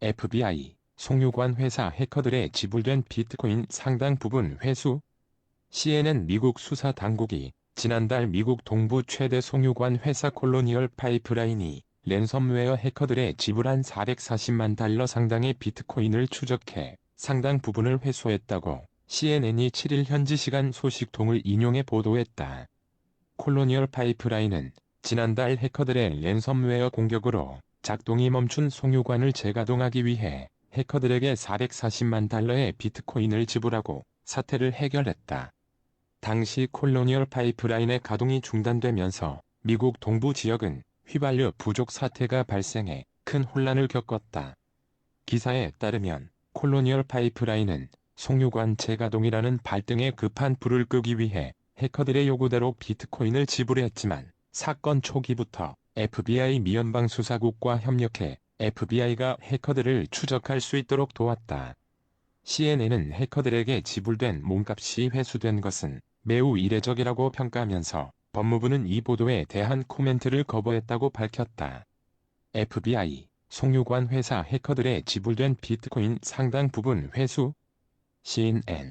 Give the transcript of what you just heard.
FBI, 송유관 회사 해커들의 지불된 비트코인 상당 부분 회수? CNN 미국 수사 당국이 지난달 미국 동부 최대 송유관 회사 콜로니얼 파이프라인이 랜섬웨어 해커들의 지불한 440만 달러 상당의 비트코인을 추적해 상당 부분을 회수했다고 CNN이 7일 현지 시간 소식통을 인용해 보도했다. 콜로니얼 파이프라인은 지난달 해커들의 랜섬웨어 공격으로 작동이 멈춘 송유관을 재가동하기 위해 해커들에게 440만 달러의 비트코인을 지불하고 사태를 해결했다. 당시 콜로니얼 파이프라인의 가동이 중단되면서 미국 동부 지역은 휘발유 부족 사태가 발생해 큰 혼란을 겪었다. 기사에 따르면 콜로니얼 파이프라인은 송유관 재가동이라는 발등에 급한 불을 끄기 위해 해커들의 요구대로 비트코인을 지불했지만 사건 초기부터 FBI 미연방 수사국과 협력해 FBI가 해커들을 추적할 수 있도록 도왔다. CNN은 해커들에게 지불된 몸값이 회수된 것은 매우 이례적이라고 평가하면서 법무부는 이 보도에 대한 코멘트를 거부했다고 밝혔다. FBI, 송유관 회사 해커들의 지불된 비트코인 상당 부분 회수? CNN